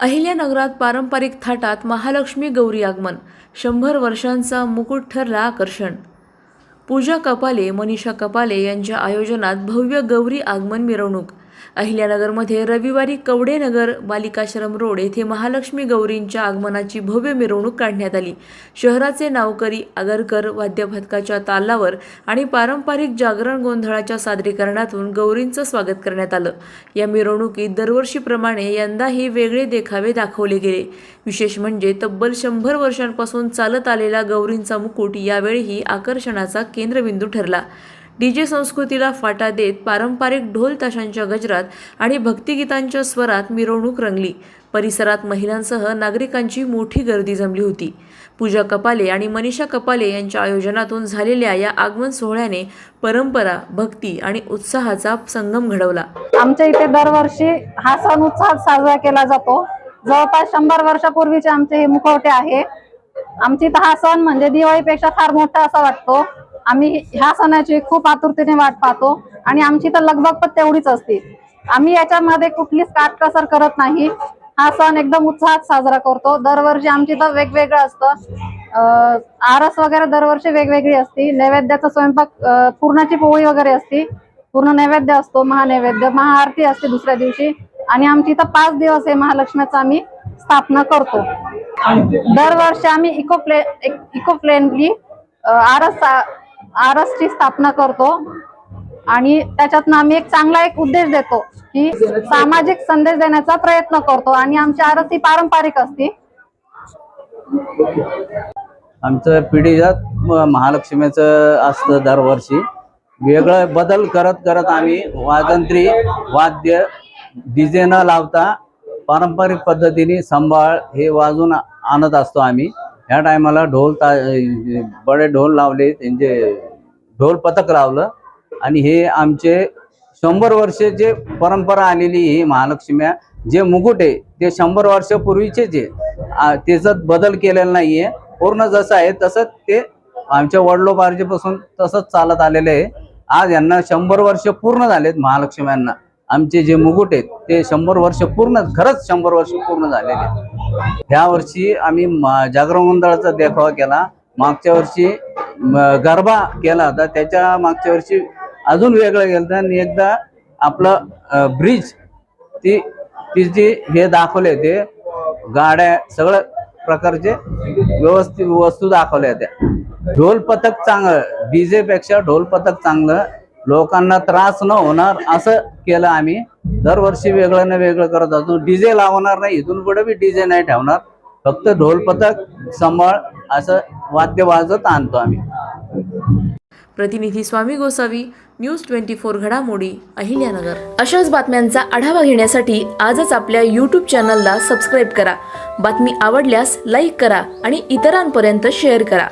अहिल्यानगरात पारंपरिक थाटात महालक्ष्मी गौरी आगमन. शंभर वर्षांचा मुकुट ठरला आकर्षण. पूजा कपाले मनीषा कपाले यांच्या आयोजनात भव्य गौरी आगमन मिरवणूक. अहिल्यानगरमध्ये रविवारी कवडेनगर बालिकाश्रम रोड येथे महालक्ष्मी गौरींच्या आगमनाची भव्य मिरवणूक काढण्यात आली. शहराचे नावकरी आगरकर वाद्यपथकाच्या तालावर आणि पारंपरिक जागरण गोंधळाच्या सादरीकरणातून गौरींचं स्वागत करण्यात आलं. या मिरवणुकीत दरवर्षीप्रमाणे यंदाही वेगळे देखावे दाखवले गेले. विशेष म्हणजे तब्बल शंभर वर्षांपासून चालत आलेला गौरींचा मुकुट यावेळीही आकर्षणाचा केंद्रबिंदू ठरला. डीजे संस्कृतीला फाटा देत पारंपरिक ढोल ताशांच्या गजरात आणि भक्तिगीतांच्या स्वरात मिरवणूक रंगली. परिसरात महिलांसह नागरिकांची मोठी गर्दी जमली होती. पूजा कपाले आणि मनीषा कपाले यांच्या आयोजनातून झालेल्या या आगमन सोहळ्याने परंपरा भक्ती आणि उत्साहाचा संगम घडवला. आमच्या इथे दरवर्षी हा सण उत्साहात साजरा केला जातो. जवळपास शंभर वर्षापूर्वीचे आमचे हे मुखवटे आहे. आमच्या इथं हा सण म्हणजे दिवाळीपेक्षा फार मोठा असा वाटतो. आम्ही ह्या सणाची खूप आतुरतेने वाट पाहतो आणि आमची तर लगबग पण तेवढीच असते. आम्ही याच्यामध्ये कुठलीच काटकसर करत नाही. हा सण एकदम उत्साहात साजरा करतो. दरवर्षी आमची तर वेगवेगळं असतं. अं, आरस वगैरे दरवर्षी वेगवेगळी असते. नैवेद्याचा स्वयंपाक पूर्णाची पुरणाची पोळी वगैरे असते. पूर्ण नैवेद्य असतो महानैवेद्य महाआरती असते दुसऱ्या दिवशी. आणि आमची इथं पाच दिवस आहे महालक्ष्मीचा आम्ही स्थापना करतो. दरवर्षी आम्ही इको प्ले इको फ्रेंडली आरस आरसची स्थापना करतो. आणि त्याच्यातनं आम्ही एक चांगला एक उद्देश देतो की सामाजिक संदेश देण्याचा प्रयत्न करतो. आणि आमची आरस ही पारंपरिक असते. आमचं पिढीजात म- महालक्ष्मीचं असतं दरवर्षी. वेगळं बदल करत करत आम्ही वादंत्री वाद्य डीजे न लावता पारंपरिक पद्धतीने सांभाळ हे वाजून आणत असतो आम्ही. ह्या टायमाला ढोल ता बडे ढोल लावले त्यांचे ढोल पथक लावलं. आणि हे आमचे शंभर वर्ष जे परंपरा आलेली ही महालक्ष्म्या जे मुकुट आहे ते शंभर वर्षापूर्वीचे जे आ, त्याच्यात बदल केलेला नाहीये. पूर्ण जसं आहे तसंच ते आमच्या वडिलोपार्जीपासून तसंच चालत आलेले आहे. आज यांना शंभर वर्ष पूर्ण झालेत महालक्ष्म्यांना. आमचे जे मुकुट आहेत ते शंभर वर्ष पूर्ण खरंच शंभर वर्ष पूर्ण झालेले आहेत. ह्या वर्षी आम्ही म- जागरण गोंधळाचा देखावा केला. मागच्या वर्षी गरबा केला होता. त्याच्या मागच्या वर्षी अजून वेगळं गेलं आणि एकदा आपलं ब्रिज ती तिची जी हे दाखवले ते गाड्या सगळं प्रकारचे व्यवस्थित वस्तू दाखवल्या त्या ढोल पथक चांगलं डीजेपेक्षा ढोल पथक चांगलं लोकांना त्रास न होणार असं केलं आम्ही. दरवर्षी वेगळं ना वेगळं करत असतो. डीजे लावणार नाही इथून पुढे बी डीजे नाही ठेवणार. फक्त ढोल पथक संभाळ असं वाद्य वाजत आणतो आम्ही. प्रतिनिधी Swami Gosavi news twenty four घडामोडी अहिल्यानगर. अशाच बातम्यांचा आढावा घेण्यासाठी आजच आपल्या यूट्यूब चॅनलला सबस्क्राईब करा. बातमी आवडल्यास लाईक करा आणि इतरांपर्यंत शेअर करा.